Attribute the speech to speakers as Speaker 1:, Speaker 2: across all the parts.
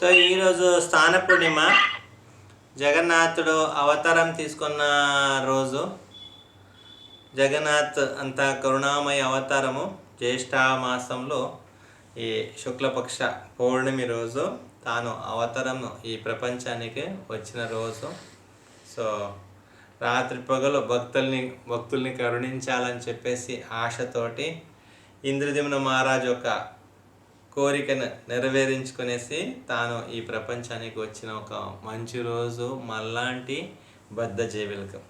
Speaker 1: So ఈరోజు స్థాన పూర్ణిమ. జగన్నాథుడు అవతారం తీసుకున్న రోజు. జగన్నాథ్ అంత కరుణామయ అవతారము. జ్యేష్ఠ మాసంలో ఈ శుక్లపక్ష పౌర్ణమి రోజు తాను అవతారం ఈ ప్రపంచానికి వచ్చిన రోజు. సో రాత్రి పగలు భక్తుల్ని భక్తుల్ని కరుణించాలని చెప్పేసి ఆశతోటి ఇంద్రదిమున మహారాజు యొక్క కోరికను నెరవేరించుకునేసి తాను ఈ ప్రపంచానికి వచ్చిన ఒక మంచి రోజు మళ్ళాంటి బద్ధ జీవులకు.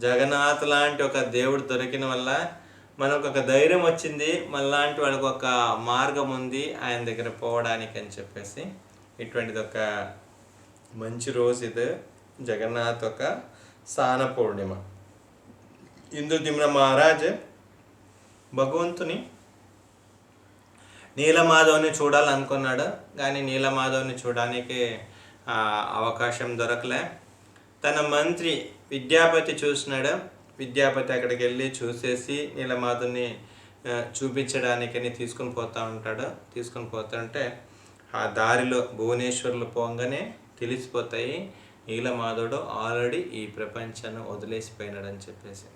Speaker 1: జగన్నాథ్ లాంటి ఒక దేవుడు దొరికిన వల్ల మనకు ఒక ధైర్యం వచ్చింది. మళ్ళాంటి వాళ్ళకు ఒక మార్గం ఉంది ఆయన దగ్గర పోవడానికి అని చెప్పేసి. ఇటువంటిది ఒక మంచి రోజు ఇది. జగన్నాథ్ ఒక సాన పూర్ణిమ. దిమ్న మహారాజ్ భగవంతుని నీలమాధవ్ని చూడాలనుకున్నాడు కానీ నీలమాధవ్ని చూడడానికి అవకాశం దొరకలే. తన మంత్రి విద్యాపతి చూసినాడు. విద్యాపతి అక్కడికి వెళ్ళి చూసేసి నీలమాధవ్ని చూపించడానికని తీసుకొని పోతా ఉంటాడు. తీసుకొని పోతుంటే ఆ దారిలో భువనేశ్వర్లు పోగానే తెలిసిపోతాయి. నీలమాధవుడు ఆల్రెడీ ఈ ప్రపంచాన్ని వదిలేసిపోయినాడని చెప్పేసి.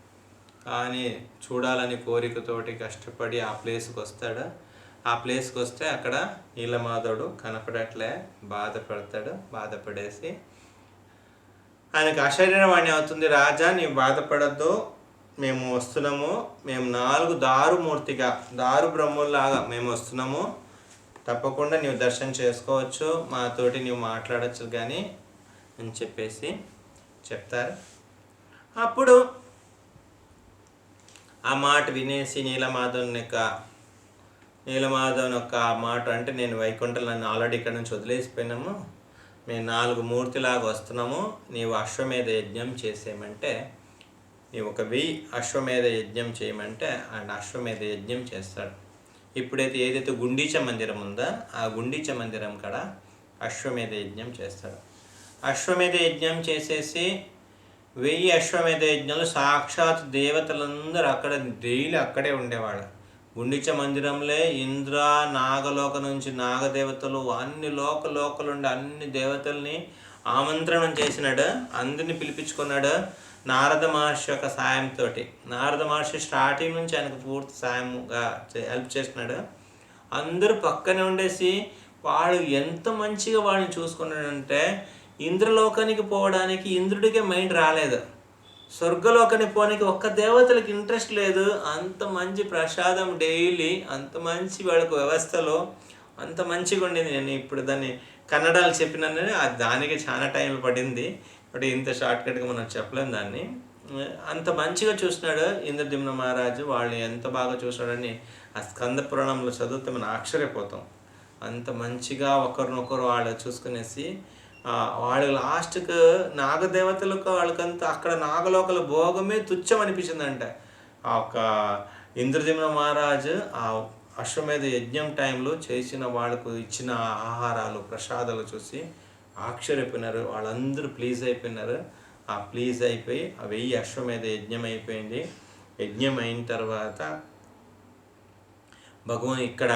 Speaker 1: కానీ చూడాలని కోరికతోటి కష్టపడి ఆ ప్లేస్కి వస్తాడు. ఆ ప్లేస్కి వస్తే అక్కడ నీలమాధవుడు కనపడట్లే బాధపడతాడు బాధపడేసి ఆయనకు అశరీరవాణి అవుతుంది రాజా నీవు బాధపడద్దు మేము వస్తున్నాము మేము నాలుగు దారుమూర్తిగా దారు బ్రహ్ముల్లాగా మేము వస్తున్నాము. తప్పకుండా నీవు దర్శనం చేసుకోవచ్చు మాతోటి నీవు మాట్లాడచ్చు కానీ అని చెప్పేసి చెప్తారు. అప్పుడు ఆ మాట వినేసి నీలమాధవుని యొక్క నీలమాధవన్ యొక్క ఆ మాట అంటే నేను వైకుంఠం నన్ను ఆల్రెడీ ఇక్కడ నుంచి వదిలేసిపోయినాము. మేము నాలుగు మూర్తిలాగా వస్తున్నాము. నీవు అశ్వమేధ యజ్ఞం చేసేయమంటే నీవు ఒక వెయ్యి అశ్వమేధ యజ్ఞం చేయమంటే ఆయన అశ్వమేధ యజ్ఞం చేస్తాడు. ఇప్పుడైతే ఏదైతే గుండీచ మందిరం ఉందో ఆ గుండీచ మందిరం కాడ అశ్వమేధ యజ్ఞం చేస్తాడు. అశ్వమేధ యజ్ఞం చేసేసి వెయ్యి అశ్వమేధ యజ్ఞాలు సాక్షాత్ దేవతలందరూ అక్కడ డైలీ అక్కడే ఉండేవాళ్ళు. గుండిచ మందిరంలో ఇంద్ర నాగలోక నుంచి నాగదేవతలు అన్ని లోక లోకలు ఉండే అన్ని దేవతల్ని ఆమంత్రణం చేసినాడు. అందరిని పిలిపించుకున్నాడు నారద మహర్షి యొక్క సాయంతో నారద మహర్షి స్టార్టింగ్ నుంచి ఆయనకు పూర్తి సాయంగా హెల్ప్ చేసినాడు. అందరూ పక్కనే ఉండేసి వాడు ఎంత మంచిగా వాళ్ళని చూసుకున్నాడంటే ఇంద్రలోకానికి పోవడానికి ఇంద్రుడికే మైండ్ రాలేదు. స్వర్గలోకని పోనీకి ఒక్క దేవతలకు ఇంట్రెస్ట్ లేదు. అంత మంచి ప్రసాదం డైలీ అంత మంచి వాళ్ళకు వ్యవస్థలో అంత మంచిగా ఉండింది. నేను ఇప్పుడు దాన్ని కన్నడాలు చెప్పినానని అది దానికి చాలా టైం పడింది. బట్ ఇంత షార్ట్కట్గా మనం చెప్పలేం దాన్ని. అంత మంచిగా చూసినాడు ఇంద్రదిమ్న మహారాజు. వాళ్ళు ఎంత బాగా చూసినాడని ఆ స్కంద పురాణంలో చదివితే మనం ఆశ్చర్యపోతాం. అంత మంచిగా ఒకరినొకరు వాళ్ళు చూసుకునేసి వాళ్ళ లాస్ట్కు నాగదేవతలకు వాళ్ళకంతా అక్కడ నాగలోకల భోగమే తుచ్చం అనిపించిందంట ఆ ఒక్క ఇంద్రజమున మహారాజు ఆ అశ్వమేధ యజ్ఞం టైంలో చేసిన వాళ్ళకు ఇచ్చిన ఆహారాలు ప్రసాదాలు చూసి ఆశ్చర్యపోయినారు. వాళ్ళందరూ ప్లీజ్ అయిపోయినారు. ఆ ప్లీజ్ అయిపోయి ఆ వెయ్యి అశ్వమేధ యజ్ఞం అయిపోయింది. యజ్ఞం అయిన తర్వాత భగవాన్ ఇక్కడ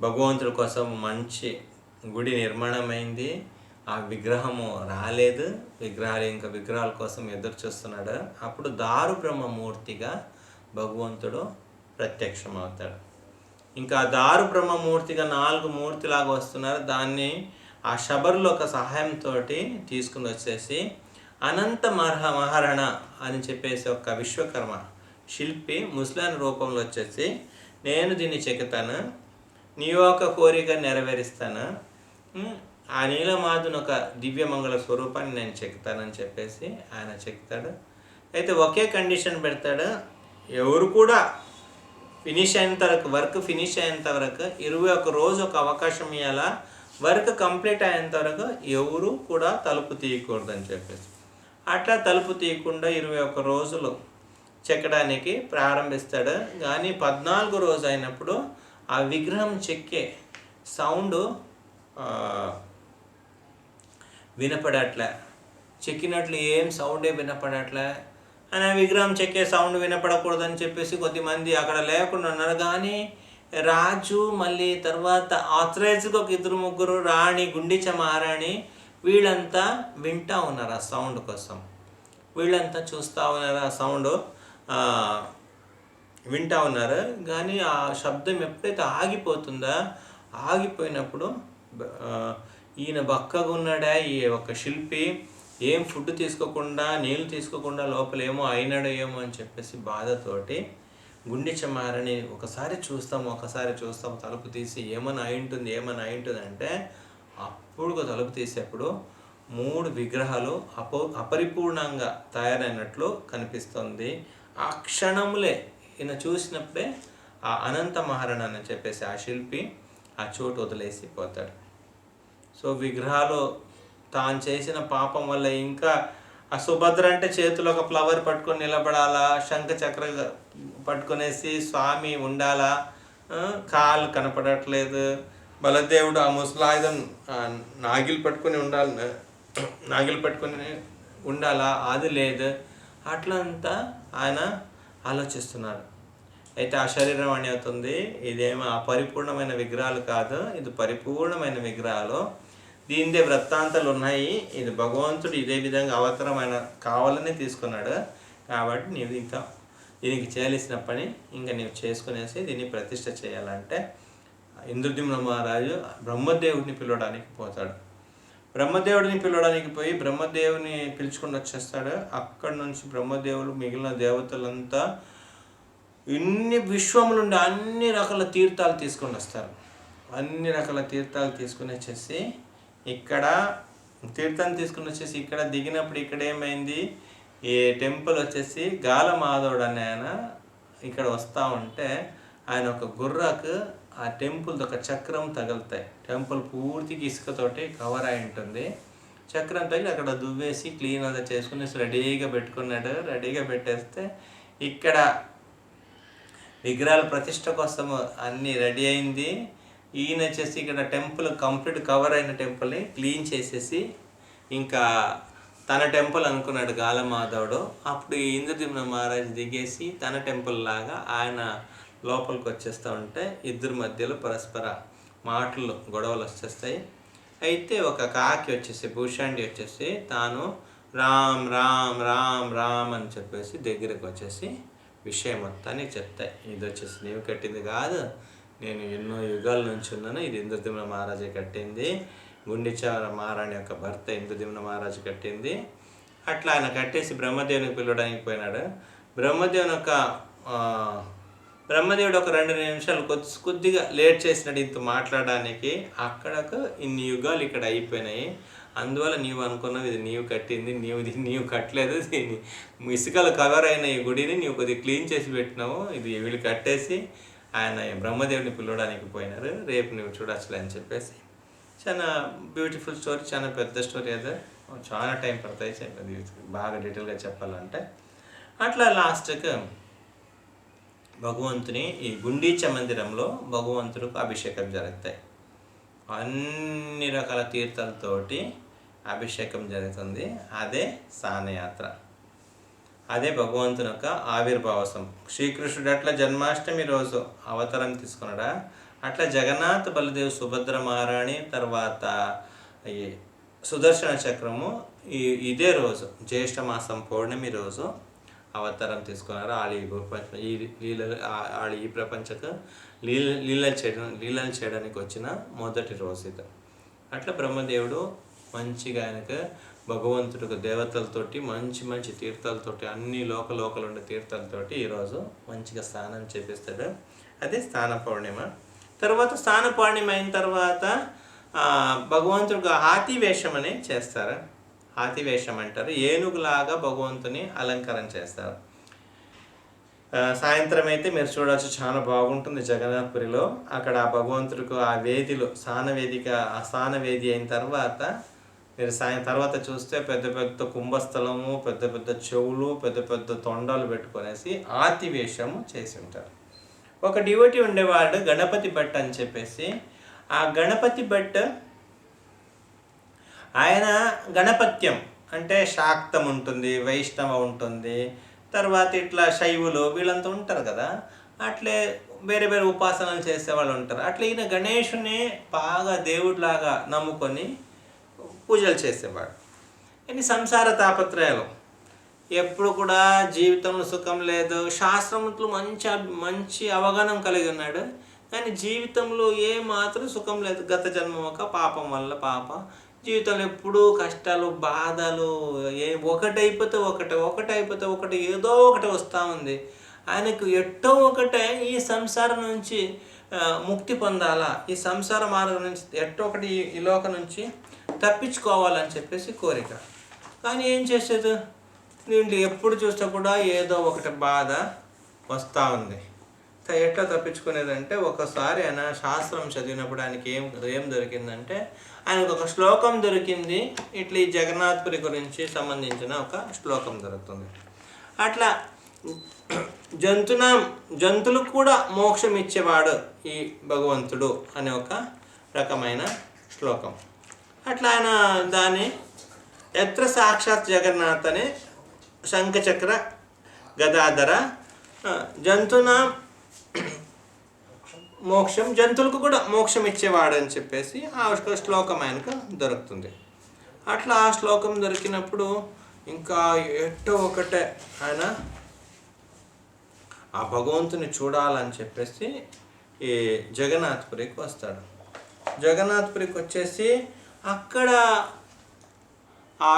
Speaker 1: భగవంతుడి కోసం మంచి గుడి నిర్మాణమైంది. ఆ విగ్రహము రాలేదు. విగ్రహాలు ఇంకా విగ్రహాల కోసం ఎదురు చూస్తున్నాడు. అప్పుడు దారు బ్రహ్మమూర్తిగా భగవంతుడు ప్రత్యక్షమవుతాడు. ఇంకా ఆ దారు బ్రహ్మమూర్తిగా నాలుగు మూర్తిలాగా వస్తున్నారు. దాన్ని ఆ శబరుల ఒక సహాయంతో తీసుకుని వచ్చేసి అనంత మహ మహరణ అని చెప్పేసి ఒక విశ్వకర్మ శిల్పి ముస్లాన్ రూపంలో వచ్చేసి నేను దీన్ని చెక్కుతాను నీ యొక్క కోరిక నెరవేరుస్తాను. ఆ నీలమాధుని ఒక దివ్యమంగళ స్వరూపాన్ని నేను చెక్తానని చెప్పేసి ఆయన చెక్తాడు. అయితే ఒకే కండిషన్ పెడతాడు. ఎవరు కూడా ఫినిష్ అయినంత వరకు వర్క్ ఫినిష్ అయ్యేంత వరకు ఇరవై ఒక రోజు ఒక అవకాశం ఇవ్వాలా వర్క్ కంప్లీట్ అయ్యేంత వరకు ఎవరు కూడా తలుపు తీయకూడదని చెప్పేసి. అట్లా తలుపు తీయకుండా ఇరవై ఒక్క రోజులు చెక్కడానికి ప్రారంభిస్తాడు. కానీ పద్నాలుగు రోజు అయినప్పుడు ఆ విగ్రహం చెక్కే సౌండ్ వినపడట్లే. చెక్కినట్లు ఏం సౌండే వినపడట్లే. అని ఆ విగ్రహం చెక్కే సౌండ్ వినపడకూడదని చెప్పేసి కొద్దిమంది అక్కడ లేకుండా ఉన్నారు. కానీ రాజు మళ్ళీ తర్వాత ఆథరైజ్గా ఒక ఇద్దరు ముగ్గురు రాణి గుండిచ మహారాణి వీళ్ళంతా వింటా ఉన్నారు ఆ సౌండ్ కోసం. వీళ్ళంతా చూస్తూ ఉన్నారు ఆ సౌండ్ వింటా ఉన్నారు. కానీ ఆ శబ్దం ఎప్పుడైతే ఆగిపోతుందో ఆగిపోయినప్పుడు ఈయన బక్కగున్నాడా ఈ ఒక శిల్పి ఏం ఫుడ్ తీసుకోకుండా నీళ్ళు తీసుకోకుండా లోపలేమో అయినాడో ఏమో అని చెప్పేసి బాధతోటి గుండె చెమ్మారని ఒకసారి చూస్తాము ఒకసారి చూస్తాము తలుపు తీసి ఏమైనా అయి ఉంటుంది ఏమైనా అయి ఉంటుంది అంటే అప్పుడు తలుపు తీసేప్పుడు మూడు విగ్రహాలు అపో అపరిపూర్ణంగా తయారైనట్లు కనిపిస్తుంది. ఆ క్షణములే ఈయన చూసినప్పుడే ఆ అనంత మహారణ అని చెప్పేసి ఆ శిల్పి ఆ చోటు వదిలేసి పోతాడు సో విగ్రహాలు తాను చేసిన పాపం వల్ల ఇంకా ఆ సుభద్ర అంటే చేతిలో ఒక ఫ్లవర్ పట్టుకొని నిలబడాలా శంఖ చక్ర పట్టుకునేసి స్వామి ఉండాలా? కాలు కనపడట్లేదు. బలదేవుడు ఆ ముసలాయుధం నాగిలు పట్టుకొని ఉండాలి నాగిలు పట్టుకొని ఉండాలా? అది లేదు. అట్లంతా ఆయన ఆలోచిస్తున్నాడు అయితే ఆ అని అవుతుంది ఇదేమి అపరిపూర్ణమైన విగ్రహాలు కాదు ఇది పరిపూర్ణమైన విగ్రహాలు. దీనిదే వృత్తాంతాలు ఉన్నాయి. ఇది భగవంతుడు ఇదే విధంగా అవతరమైన కావాలని తీసుకున్నాడు. కాబట్టి నీవు ఇంకా దీనికి చేయాల్సిన పని ఇంకా నీవు చేసుకునేసి దీన్ని ప్రతిష్ట చేయాలంటే ఇంద్రద్యుమ్న మహారాజు బ్రహ్మదేవుడిని పిలవడానికి పోతాడు. బ్రహ్మదేవుడిని పిలవడానికి పోయి బ్రహ్మదేవుని పిలుచుకొని వచ్చేస్తాడు. అక్కడి నుంచి బ్రహ్మదేవుడు మిగిలిన దేవతలంతా ఇన్ని విశ్వముల నుండి అన్ని రకాల తీర్థాలు తీసుకొని వస్తారు. అన్ని రకాల తీర్థాలు తీసుకుని వచ్చేసి ఇక్కడ తీర్థం తీసుకుని వచ్చేసి ఇక్కడ దిగినప్పుడు ఇక్కడ ఏమైంది? ఈ టెంపుల్ వచ్చేసి గాలమాధవుడు అనే ఆయన ఇక్కడ వస్తూ ఉంటే ఆయన ఒక గుర్రకు ఆ టెంపుల్ ఒక చక్రం తగులుతాయి. టెంపుల్ పూర్తిగా ఇసుకతోటి కవర్ అయి ఉంటుంది. చక్రం తగిలి అక్కడ దువ్వేసి క్లీన్ అంతా చేసుకుని రెడీగా పెట్టుకున్నాడు. రెడీగా పెట్టేస్తే ఇక్కడ విగ్రహాల ప్రతిష్ట కోసం అన్నీ రెడీ అయింది. ఈయన వచ్చేసి ఇక్కడ టెంపుల్ కంప్లీట్ కవర్ అయిన టెంపుల్ని క్లీన్ చేసేసి ఇంకా తన టెంపుల్ అనుకున్నాడు గాలమాధవుడు. అప్పుడు ఇంద్రదిమ్న మహారాజ్ దిగేసి తన టెంపుల్ లాగా ఆయన లోపలికి వచ్చేస్తూ ఉంటే ఇద్దరు మధ్యలో పరస్పర మాటలు గొడవలు వచ్చేస్తాయి. అయితే ఒక కాకి వచ్చేసి భూషాండి వచ్చేసి తాను రామ్ రామ్ రామ్ రామ్ అని చెప్పేసి దగ్గరికి వచ్చేసి విషయం మొత్తాన్ని చెప్తాయి ఇది వచ్చేసి నీవు కట్టింది కాదు నేను ఎన్నో యుగాల నుంచి ఉన్నాను. ఇది ఇంద్రదిమ్న మహారాజే కట్టింది. గుండిచార మహారాణి యొక్క భర్త ఇంద్రదిమ్న మహారాజు కట్టింది. అట్లా ఆయన కట్టేసి బ్రహ్మదేవునికి పిలవడానికి పోయినాడు. బ్రహ్మదేవుని యొక్క బ్రహ్మదేవుడు ఒక రెండు నిమిషాలు కొద్ది కొద్దిగా లేట్ చేసినాడు ఇంత మాట్లాడడానికి. అక్కడకు ఇన్ని యుగాలు ఇక్కడ అయిపోయినాయి. అందువల్ల నీవు అనుకున్నావు ఇది నీవు కట్టింది నీవు ఇది నీవు కట్టలేదు దీన్ని ఇసుకలు కవర్ అయిన ఈ గుడిని నీవు కొద్దిగా క్లీన్ చేసి పెట్టినావు. ఇది వీళ్ళు కట్టేసి ఆయన బ్రహ్మదేవుని పిలవడానికి పోయినారు. రేపు నువ్వు చూడొచ్చులే అని చెప్పేసి. చాలా బ్యూటిఫుల్ స్టోరీ చాలా పెద్ద స్టోరీ అదే. చాలా టైం పడతాయి అది బాగా డీటెయిల్గా చెప్పాలంటే. అట్లా లాస్ట్కి భగవంతుని ఈ గుండీచ మందిరంలో భగవంతుడికి అభిషేకం జరుగుతాయి. అన్ని రకాల తీర్థాలతోటి అభిషేకం జరుగుతుంది. అదే సానయాత్ర అదే భగవంతుని యొక్క ఆవిర్భావసం. శ్రీకృష్ణుడు అట్లా జన్మాష్టమి రోజు అవతారం తీసుకున్నాడా? అట్లా జగన్నాథ్ బలదేవ్ సుభద్ర మహారాణి తర్వాత ఈ సుదర్శన చక్రము ఈ ఇదే రోజు జ్యేష్ఠ మాసం పౌర్ణమి రోజు అవతారం తీసుకున్నారు వాళ్ళు ఈ ప్రపంచ ఈ లీలలు వాళ్ళు ఈ ప్రపంచకు లీల లీలలు చేయడం లీలలు చేయడానికి వచ్చిన మొదటి రోజు ఇది. అట్లా బ్రహ్మదేవుడు మంచిగా ఆయనకు భగవంతుడికి దేవతలతోటి మంచి మంచి తీర్థాలతోటి అన్ని లోక లోకలు ఉండే తీర్థాలతోటి ఈరోజు మంచిగా స్నానం చేపిస్తాడు. అదే స్నాన పౌర్ణిమ. తర్వాత స్నాన పౌర్ణిమ అయిన తర్వాత భగవంతుడికి హాతి వేషం అని చేస్తారు. హాతి వేషం అంటారు. ఏనుగులాగా భగవంతుని అలంకారం చేస్తారు. సాయంత్రం అయితే మీరు చూడవచ్చు చాలా బాగుంటుంది జగన్నాథ్పురిలో. అక్కడ ఆ భగవంతుడికి ఆ వేదిలో స్నాన వేదిక ఆ స్నాన వేది అయిన తర్వాత మీరు సాయం తర్వాత చూస్తే పెద్ద పెద్ద కుంభస్థలము పెద్ద పెద్ద చెవులు పెద్ద పెద్ద తొండాలు పెట్టుకొనేసి ఆతివేషము చేసి ఉంటారు ఒక డివోటి ఉండేవాడు గణపతి భట్ అని చెప్పేసి ఆ గణపతి భట్ ఆయన గణపత్యం అంటే శాక్తం ఉంటుంది వైష్ణవ ఉంటుంది తర్వాత ఇట్లా శైవులు వీళ్ళంతా ఉంటారు కదా అట్లే వేరే వేరే ఉపాసనలు చేసే వాళ్ళు ఉంటారు. అట్లా ఈయన గణేషుని బాగా దేవుడిలాగా నమ్ముకొని పూజలు చేసేవాడు. ఇన్ని సంసార తాపత్రయాలు ఎప్పుడు కూడా జీవితంలో సుఖం లేదు. శాస్త్రములు మంచి మంచి అవగాహన కలిగి ఉన్నాడు. కానీ జీవితంలో ఏ మాత్రం సుఖం లేదు. గత జన్మ ఒక పాపం వల్ల పాప. జీవితంలో ఎప్పుడూ కష్టాలు బాధలు ఏ ఒకటైపోతే ఒకటి ఒకటి ఒకటి ఏదో ఒకటి వస్తూ ఉంది. ఆయనకు ఎట్టో ఒకటే ఈ సంసారం నుంచి ముక్తి పొందాలా? ఈ సంసార మార్గం నుంచి ఎట్టో ఒకటి ఈ- నుంచి తప్పించుకోవాలని చెప్పేసి కోరిక. కానీ ఏం చేసేది? దీంట్లో ఎప్పుడు చూస్తే కూడా ఏదో ఒకటి బాధ వస్తూ ఉంది. ఎట్లా తప్పించుకునేదంటే ఒకసారి ఆయన శాస్త్రం చదివినప్పుడు ఆయనకి ఏం ఏం దొరికిందంటే ఆయనకు ఒక శ్లోకం దొరికింది. ఇట్లా ఈ జగన్నాథ్పురి గురించి సంబంధించిన ఒక శ్లోకం దొరుకుతుంది. అట్లా జంతునాం జంతువులకు కూడా మోక్షం ఇచ్చేవాడు ఈ భగవంతుడు అనే ఒక రకమైన శ్లోకం. అట్లా ఆయన దాన్ని ఎత్ర సాక్షాత్ జగన్నాథ్ అనే శంఖచక్ర గదాధర జంతునాం మోక్షం జంతువులకు కూడా మోక్షం ఇచ్చేవాడు అని చెప్పేసి ఆ శ్లోకం ఆయనకు దొరుకుతుంది. అట్లా ఆ శ్లోకం దొరికినప్పుడు ఇంకా ఎట్టో ఒకటే ఆయన ఆ భగవంతుని చూడాలని చెప్పేసి ఈ జగన్నాథ్పురికి వస్తాడు. జగన్నాథ్పురికి వచ్చేసి అక్కడ ఆ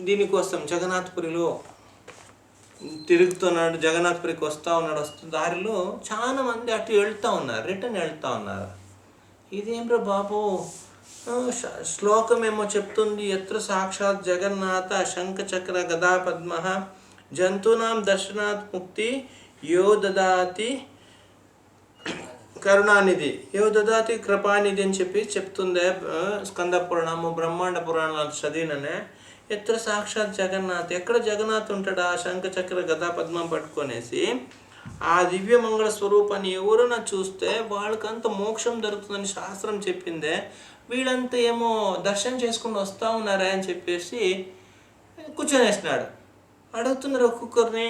Speaker 1: దీనికోసం జగన్నాథ్పురిలో తిరుగుతున్నాడు జగన్నాథపురికి వస్తూ ఉన్నాడు వస్తు దారిలో చాలా మంది అటు వెళ్తూ ఉన్నారు రిటర్న్ వెళ్తూ ఉన్నారు. ఇదేం రా బాబు? శ్లోకం ఏమో చెప్తుంది ఎత్ర సాక్షాత్ జగన్నాథ శంఖచక్ర గదా పద్మ జంతునాం దర్శనాత్ ముక్తి యో దదాతి కరుణానిధి. యో దదాతి కృపానిధి అని చెప్పి చెప్తుందే స్కంద పురాణము బ్రహ్మాండ పురాణాలు చదివిననే. ఎత్ర సాక్షాత్ జగన్నాథ్? ఎక్కడ జగన్నాథ్ ఉంటాడా? శంఖ చక్ర గదా పద్మం పట్టుకొనేసి ఆ దివ్య మంగళ స్వరూపాన్ని ఎవరైనా చూస్తే వాళ్ళకంత మోక్షం దొరుకుతుందని శాస్త్రం చెప్పిందే. వీళ్ళంతా ఏమో దర్శనం చేసుకుని వస్తూ ఉన్నారా అని చెప్పేసి కూర్చొనేసినాడు. అడుగుతున్నారు ఒక్కొక్కరిని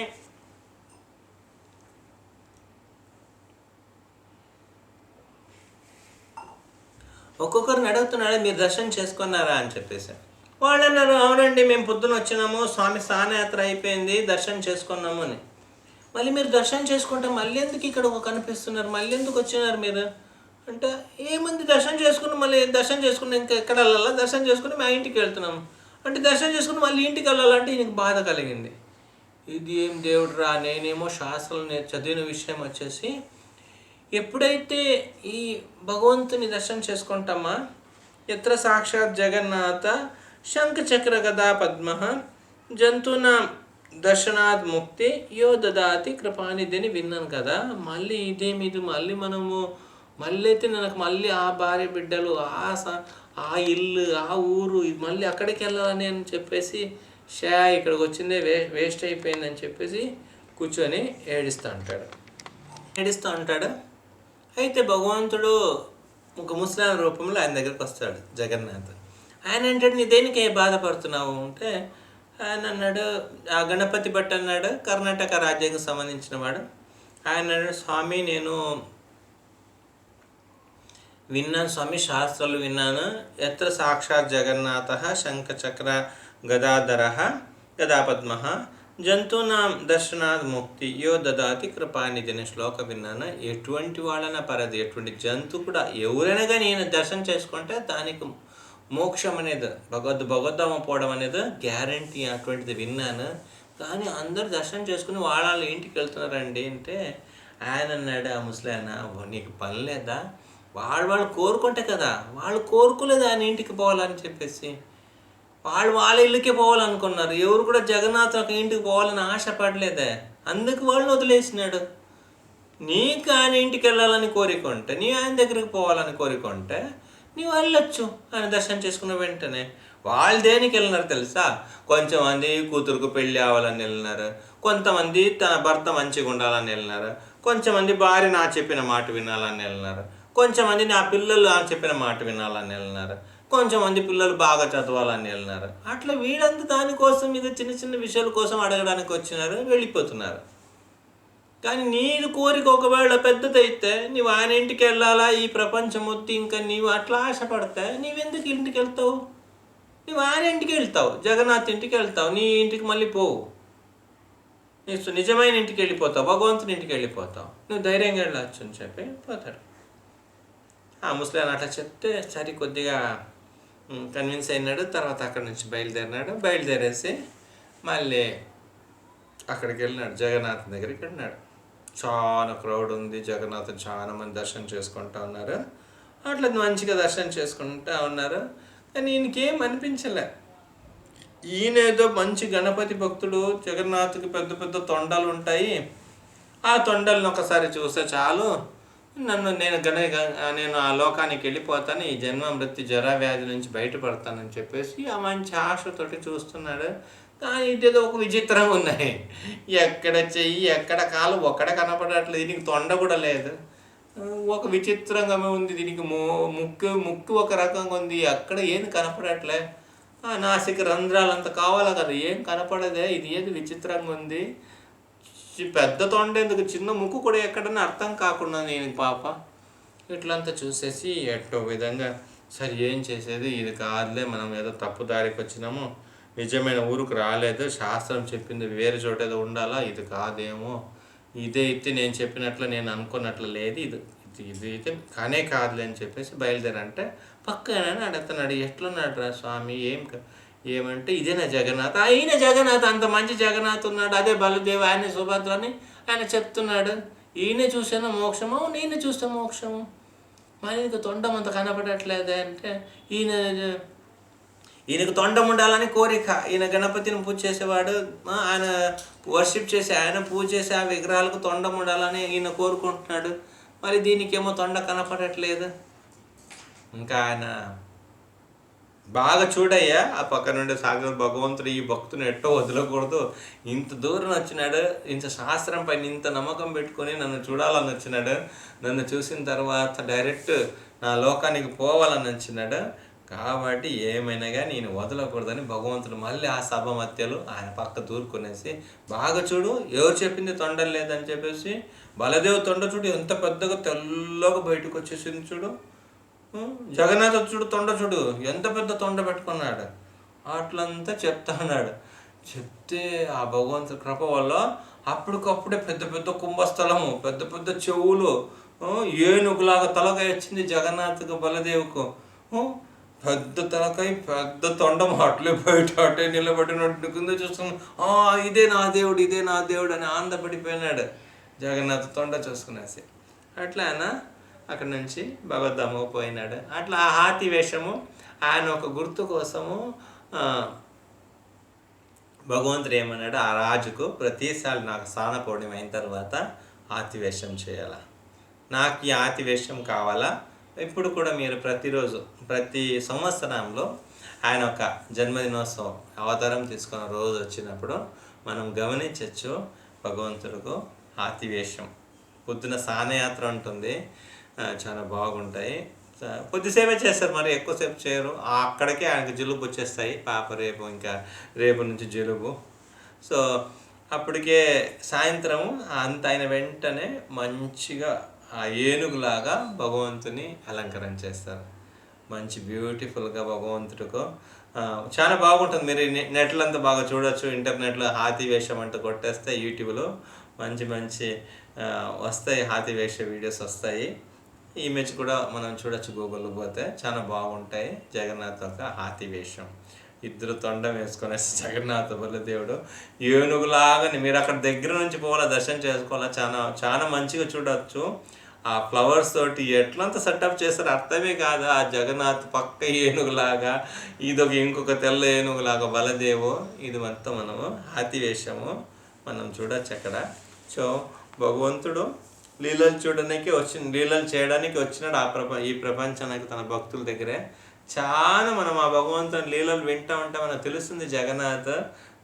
Speaker 1: ఒక్కొక్కరిని అడుగుతున్నాడు మీరు దర్శనం చేసుకున్నారా? అని చెప్పేసి. వాళ్ళు అన్నారు అవునండి మేము పొద్దున వచ్చినాము స్వామి స్నానయాత్ర అయిపోయింది దర్శనం చేసుకున్నాము అని. మళ్ళీ మీరు దర్శనం చేసుకుంటే మళ్ళీ ఎందుకు ఇక్కడ ఒక కనిపిస్తున్నారు? మళ్ళీ ఎందుకు వచ్చినారు మీరు? అంటే ఏముంది దర్శనం చేసుకుని మళ్ళీ దర్శనం చేసుకుని ఇంకా ఎక్కడ వెళ్ళాలా? దర్శనం చేసుకుని మా ఇంటికి వెళ్తున్నాము అంటే దర్శనం చేసుకుని మళ్ళీ ఇంటికి వెళ్ళాలంటే ఈయనకు బాధ కలిగింది. ఇది ఏం దేవుడు రా నేనేమో శాస్త్రం చదివిన విషయం వచ్చేసి ఎప్పుడైతే ఈ భగవంతుని దర్శనం చేసుకుంటామా? ఎత్ర సాక్షాత్ జగన్నాథ శంఖ చక్ర గదా పద్మ జంతువున దర్శనాత్ ముక్తి యో దదాతి కృపానిధిని విన్నాను కదా. మళ్ళీ ఇదేమి ఇది మళ్ళీ మనము మళ్ళీ అయితే నాకు మళ్ళీ ఆ భార్య బిడ్డలు ఆ స- ఆ ఇల్లు ఆ ఊరు ఇది మళ్ళీ అక్కడికి వెళ్ళాలని అని చెప్పేసి షా ఇక్కడికి వచ్చిందే వే వేస్ట్ అయిపోయిందని చెప్పేసి కూర్చొని ఏడుస్తూ ఉంటాడు. ఏడుస్తూ ఉంటాడు? అయితే భగవంతుడు ఒక ముస్లాం రూపంలో ఆయన దగ్గరికి వస్తాడు జగన్నాథ్. ఆయన అంటాడు నీ దేనికి ఏ బాధపడుతున్నావు? అంటే ఆయన అన్నాడు ఆ గణపతి భట్ అన్నాడు కర్ణాటక రాజ్యానికి సంబంధించిన వాడు. ఆయన అన్నాడు స్వామి నేను విన్నాను స్వామి శాస్త్రాలు విన్నాను. ఎత్ర సాక్షాత్ జగన్నాథ శంఖచక్ర గదాధర గదాపద్మ జంతువునాం దర్శనాద్ ముక్తి. యో దదాతి కృపానిధి అనే శ్లోకం విన్నాను. ఎటువంటి వాళ్ళన పరది ఎటువంటి జంతు కూడా ఎవరైనా కానీ నేను దర్శనం చేసుకుంటే దానికి మోక్షం అనేది భగవద్ భగవద్ధామ పోవడం అనేది గ్యారంటీ అటువంటిది విన్నాను. కానీ అందరు దర్శనం చేసుకుని వాళ్ళ ఇంటికి వెళ్తున్నారండి అంటే ఆయన అన్నాడు ఆ ముసలాయన నీకు పని లేదా? వాళ్ళు వాళ్ళు కోరుకుంటే కదా వాళ్ళు కోరుకోలేదు ఆయన ఇంటికి పోవాలని చెప్పేసి. వాళ్ళు వాళ్ళ ఇల్లుకే పోవాలనుకున్నారు. ఎవరు కూడా జగన్నాథ్ ఒక ఇంటికి పోవాలని ఆశపడలేదే. అందుకు వాళ్ళని వదిలేసినాడు. నీకు ఆయన ఇంటికి వెళ్ళాలని కోరిక ఉంటే నీ ఆయన దగ్గరికి పోవాలని కోరిక ఉంటే వెళ్ళొచ్చు ఆయన దర్శనం చేసుకున్న వెంటనే. వాళ్ళు దేనికి వెళ్ళినారు తెలుసా? కొంతమంది కూతురుకు పెళ్ళి అవ్వాలని వెళ్ళినారు. కొంతమంది తన భర్త మంచిగా ఉండాలని వెళ్ళినారు. కొంతమంది భార్య నా చెప్పిన మాట వినాలని వెళ్ళినారు. కొంతమంది నా పిల్లలు నా చెప్పిన మాట వినాలని వెళ్ళినారు. కొంచెమంది పిల్లలు బాగా చదవాలని వెళ్ళినారు. అట్లా వీళ్ళంతా దానికోసం మీద చిన్న చిన్న విషయాల కోసం అడగడానికి వచ్చినారు వెళ్ళిపోతున్నారు. కానీ నీ కోరిక ఒకవేళ పెద్దదైతే నీవు ఆయన ఇంటికి వెళ్ళాలా ఈ ప్రపంచం మొత్తం ఇంకా నీవు అట్లా ఆశపడితే నీవెందుకు ఇంటికి వెళ్తావు? నువ్వు ఆయన ఇంటికి వెళ్తావు జగన్నాథ్ ఇంటికి వెళ్తావు నీ ఇంటికి మళ్ళీ పోవు. నీ నిజమైన ఇంటికి వెళ్ళిపోతావు భగవంతుని ఇంటికి వెళ్ళిపోతావు. నువ్వు ధైర్యంగా వెళ్ళొచ్చు అని చెప్పి పోతాడు. ఆ ముసలాయన అట్లా చెప్తే సరే కొద్దిగా కన్విన్స్ అయినాడు తర్వాత అక్కడ నుంచి బయలుదేరినాడు. బయలుదేరేసి మళ్ళీ అక్కడికి వెళ్ళినాడు. జగన్నాథ్ దగ్గరికి వెళ్ళినాడు. చాలా క్రౌడ్ ఉంది. జగన్నాథ్ చాలా మంది దర్శనం చేసుకుంటా ఉన్నారు. అట్లా మంచిగా దర్శనం చేసుకుంటా ఉన్నారు. కానీ ఈయనకేం అనిపించలే. ఈయన ఏదో మంచి గణపతి భక్తుడు జగన్నాథ్కి పెద్ద పెద్ద తొండలు ఉంటాయి. ఆ తొండలను ఒకసారి చూస్తే చాలు. నన్ను నేను గణ గ- నేను ఆ లోకానికి వెళ్ళిపోతాను ఈ జన్మ మృత్యు జ్వర వ్యాధి నుంచి బయటపడతానని చెప్పేసి ఆ మంచి ఆశతోటి చూస్తున్నాడు. కానీ ఇదేదో ఒక విచిత్రంగా ఉన్నాయి. ఎక్కడ చెయ్యి ఎక్కడ కాలు ఒక్కడ కనపడట్లేదు దీనికి తొండ కూడా లేదు. ఒక విచిత్రంగా ఉంది దీనికి ము- ముక్కు ముక్కు ఒక రకంగా ఉంది అక్కడ ఏది కనపడట్లే. ఆ నాసిక రంధ్రాలు అంత కావాలా కదా ఏం కనపడదే ఇది ఏది విచిత్రంగా ఉంది. పెద్ద తొండ ఎందుకు? చిన్న ముక్కు కూడా ఎక్కడన్నా అర్థం కాకుండా నేను పాప ఇట్లంతా చూసేసి ఎట్టో విధంగా సరే ఏం చేసేది? ఇది కాదులే మనం ఏదో తప్పు దారికి వచ్చినాము. నిజమైన ఊరుకు రాలేదు. శాస్త్రం చెప్పింది వేరే చోట ఏదో ఉండాలా? ఇది కాదేమో. ఇదే అయితే నేను చెప్పినట్లు నేను అనుకున్నట్లు లేదు. ఇది ఇది ఇది అయితే కానే కాదులే అని చెప్పేసి బయలుదేరంటే పక్కన అడుగుతున్నాడు ఎట్లున్నాడు రా స్వామి? ఏం ఏమంటే ఇదేనా జగన్నాథ్. ఆయన జగన్నాథ్ అంత మంచి జగన్నాథ్ ఉన్నాడు. అదే బలదేవ్ ఆయన సుభద్రని. ఆయన చెప్తున్నాడు ఈయన చూసాను మోక్షము? నేను చూస్తే మోక్షము? మరి నీకు తొండం అంత కనపడట్లేదే అంటే ఈయన ఈయనకు తొండం ఉండాలని కోరిక. ఈయన గణపతిని పూజ చేసేవాడు ఆయన వర్షిప్ చేసి ఆయన పూజ చేసి ఆ విగ్రహాలకు తొండం ఉండాలని ఈయన కోరుకుంటున్నాడు. మరి దీనికేమో తొండ కనపడట్లేదు. ఇంకా ఆయన బాగా చూడయ్యా. ఆ పక్క నుండి సాగర భగవంతుడు ఈ భక్తుని ఎట్టో వదలకూడదు. ఇంత దూరం వచ్చినాడు ఇంత శాస్త్రం పైన ఇంత నమ్మకం పెట్టుకొని నన్ను చూడాలని వచ్చినాడు. నన్ను చూసిన తర్వాత డైరెక్ట్ నా లోకానికి పోవాలని వచ్చినాడు. కాబట్టి ఏమైనా కానీ నేను వదలకూడదని భగవంతుడు మళ్ళీ ఆ సభ మధ్యలో ఆయన పక్క దూరుకునేసి బాగా చూడు ఎవరు చెప్పింది తొండలు లేదని చెప్పేసి బలదేవ్ తొండ చూడు ఎంత పెద్దగా తెల్లగా బయటకు వచ్చేసింది చూడు. జగన్నాథ చూడు తొండ చూడు. ఎంత పెద్ద తొండ పెట్టుకున్నాడు. అట్లంతా చెప్తా ఉన్నాడు చెప్తే ఆ భగవంతు కృప వల్ల అప్పటికప్పుడే పెద్ద పెద్ద కుంభస్థలము పెద్ద పెద్ద చెవులు ఏనుగులాగా తలకాయ వచ్చింది జగన్నాథ్కు బలదేవుకు. పెద్ద తలకాయ పెద్ద తొండం అట్లే బయట అటే నిలబడినట్టు కింద చూస్తున్నాం. ఆ ఇదే నా దేవుడు ఇదే నా దేవుడు అని ఆనందపడిపోయినాడు జగన్నాథ్ తొండ చూసుకునేసి. అట్లా ఆయన అక్కడి నుంచి భగవద్ధామకు పోయినాడు. అట్లా ఆ హాతి వేషము ఆయన ఒక గుర్తు కోసము భగవంతుడు ఏమన్నాడు ఆ రాజుకు ప్రతిసారి నాకు స్నానపూర్ణం అయిన తర్వాత ఆతివేషం చేయాల? నాకు ఈ ఆతివేషం కావాలా? ఇప్పుడు కూడా మీరు ప్రతిరోజు ప్రతి సంవత్సరంలో ఆయన ఒక జన్మదినోత్సవం అవతారం తీసుకున్న రోజు వచ్చినప్పుడు మనం గమనించవచ్చు భగవంతుడికు ఆతివేషం పొద్దున స్నానయాత్ర ఉంటుంది. చాలా బాగుంటాయి. కొద్దిసేపే చేస్తారు మరి ఎక్కువసేపు చేయరు. అక్కడికే ఆయనకు జలుబు వచ్చేస్తాయి. పాప రేపు ఇంకా రేపు నుంచి జలుబు. సో అప్పటికే సాయంత్రం అంత అయిన వెంటనే మంచిగా ఆ ఏనుగులాగా భగవంతుని అలంకరణ చేస్తారు. మంచి బ్యూటిఫుల్గా భగవంతుడికు చాలా బాగుంటుంది. మీరు నె- నెట్లో అంతా బాగా చూడొచ్చు. ఇంటర్నెట్లో హాతి వేషం అంటూ కొట్టేస్తే యూట్యూబ్లో మంచి మంచి వస్తాయి హాతి వేష వీడియోస్ వస్తాయి. ఇమేజ్ కూడా మనం చూడొచ్చు గూగుల్లో పోతే. చాలా బాగుంటాయి. జగన్నాథ్ ఒక హాతి వేషం. ఇద్దరు తొండం వేసుకొని జగన్నాథ బలదేవుడు ఏనుగులాగా మీరు అక్కడ దగ్గర నుంచి పోవాలా దర్శనం చేసుకోవాలా? చాలా చాలా మంచిగా చూడవచ్చు ఆ ఫ్లవర్స్ తోటి ఎట్లంత సెటప్ చేస్తారు అర్థమే కాదు. ఆ జగన్నాథ్ పక్క ఏనుగులాగా ఇదొక ఇంకొక తెల్ల ఏనుగులాగా బలదేవు. ఇది మొత్తం మనము హాతి వేషము. మనం చూడొచ్చు అక్కడ. సో భగవంతుడు లీలలు చూడడానికి వచ్చిన లీలలు చేయడానికి వచ్చినాడు ఆ ప్రప ఈ ప్రపంచానికి తన భక్తుల దగ్గరే. చాలా మనం ఆ భగవంతుని లీలలు వింటా ఉంటే మనకు తెలుస్తుంది జగన్నాథ్.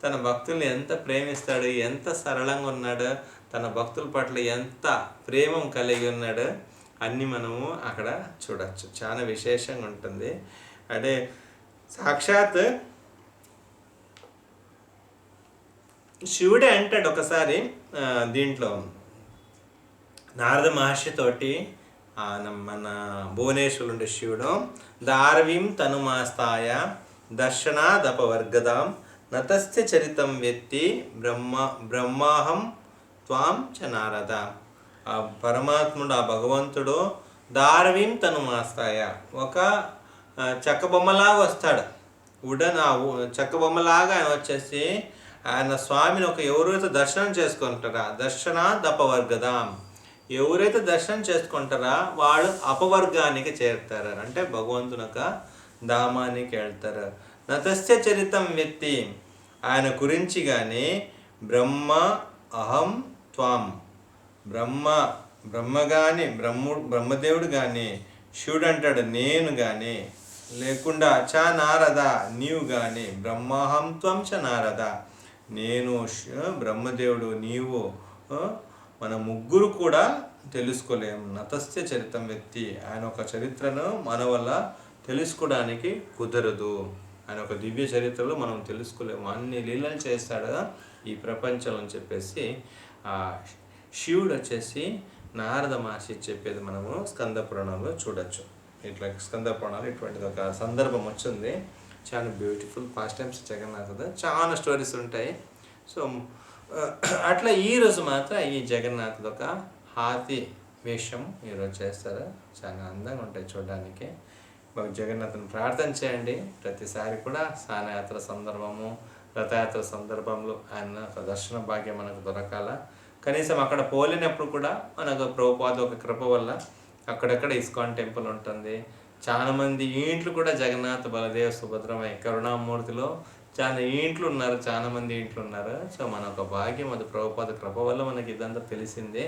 Speaker 1: తన భక్తుల్ని ఎంత ప్రేమిస్తాడు ఎంత సరళంగా ఉన్నాడు తన భక్తుల పట్ల ఎంత ప్రేమం కలిగి ఉన్నాడు అన్నీ మనము అక్కడ చూడవచ్చు చాలా విశేషంగా ఉంటుంది. అంటే సాక్షాత్ శివుడే అంటాడు ఒకసారి దీంట్లో. నారద మహర్షితోటి మన భువనేశ్వరుడు ఉండే శివుడు దారవీం తనుమాస్తాయ దర్శనాదపవర్గదాం నతస్థ చరితం వ్యక్తి బ్రహ్మ బ్రహ్మాహం త్వాం చ నారద ఆ పరమాత్ముడు ఆ భగవంతుడు దారవీం తనుమాస్తాయ ఒక ఆ, చెక్క బొమ్మలాగా వస్తాడు. ఉడన్ ఆ ఉ- చెక్క బొమ్మలాగా ఆయన వచ్చేసి ఆయన స్వామిని ఒక ఎవరైతే దర్శనం చేసుకుంటారా దర్శన దపవర్గదాం ఎవరైతే దర్శనం చేసుకుంటారా వాళ్ళు అపవర్గానికి చేరుతారు. అంటే భగవంతుని యొక్క ధామానికి వెళ్తారు. నతస్య చరితం వ్యక్తి. ఆయన గురించి కానీ బ్రహ్మ అహం త్వాం. బ్రహ్మ బ్రహ్మ కానీ బ్రహ్ముడు బ్రహ్మదేవుడు కానీ శివుడు అంటాడు నేను కానీ లేకుండా చ నారద నీవు కానీ బ్రహ్మాహం త్వం చ నారద. నేను బ్రహ్మదేవుడు నీవు మన ముగ్గురు కూడా తెలుసుకోలేము నతస్య చరితం వ్యక్తి ఆయన ఒక చరిత్రను మన వల్ల తెలుసుకోవడానికి కుదరదు ఆయన ఒక దివ్య చరిత్రలో మనం తెలుసుకోలేము. అన్ని లీలలు చేస్తాడు ఈ ప్రపంచంలో అని చెప్పేసి ఆ శివుడు వచ్చేసి నారద మహర్షి చెప్పేది మనము స్కంద పురాణంలో చూడొచ్చు. ఇట్లా స్కంద పురాణాలు ఇటువంటిది ఒక సందర్భం వచ్చింది. చాలా బ్యూటిఫుల్. ఫస్ట్ టైమ్స్ జగన్నాథ్ చాలా స్టోరీస్ ఉంటాయి. సో అట్లా ఈరోజు మాత్రం ఈ జగన్నాథ్ ఒక హాతి వేషం ఈరోజు చేస్తారు. చాలా అందంగా ఉంటాయి చూడడానికి. మాకు జగన్నాథుని ప్రార్థన చేయండి. ప్రతిసారి కూడా స్నానయాత్ర సందర్భము రథయాత్ర సందర్భంలో ఆయన ఒక దర్శన భాగ్యం మనకు దొరకాల. కనీసం అక్కడ పోలేనప్పుడు కూడా మనకు ప్రభుపాద ఒక కృప వల్ల అక్కడక్కడ ఇస్కాన్ టెంపుల్ ఉంటుంది. చాలామంది ఇంట్లు కూడా జగన్నాథ్ బలదేవ్ సుభద్రమయ్య కరుణామూర్తిలో చాలా ఇంట్లో ఉన్నారు చాలా మంది ఇంట్లో ఉన్నారు సో మన ఒక భాగ్యం అది ప్రభుపాద కృప వల్ల మనకి ఇదంతా తెలిసిందే.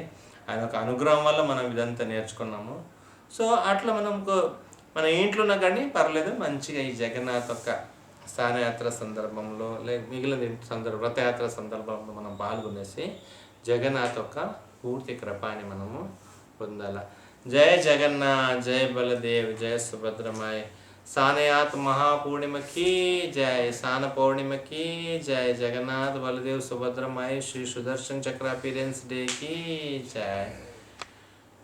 Speaker 1: ఆయన ఒక అనుగ్రహం వల్ల మనం ఇదంతా నేర్చుకున్నాము. సో అట్లా మనం మన ఇంట్లో ఉన్నా కానీ పర్లేదు మంచిగా ఈ జగన్నాథ్ యొక్క స్థానయాత్ర సందర్భంలో లేదు మిగిలిన సందర్భ రథయాత్ర సందర్భంలో మనం పాల్గొనేసి జగన్నాథ్ యొక్క పూర్తి కృపాని మనము పొందాల. జయ జగన్నాథ్ జయ బలదేవ్ జయ సుభద్రమాయ్. సానయాత్ మహాపూర్ణిమకి జయ సాన పౌర్ణిమకి జయ జగన్నాథ్ బలదేవ్ సుభద్రమాయ్ శ్రీ సుదర్శన్ చక్ర పేరెంట్స్ డే కి జయ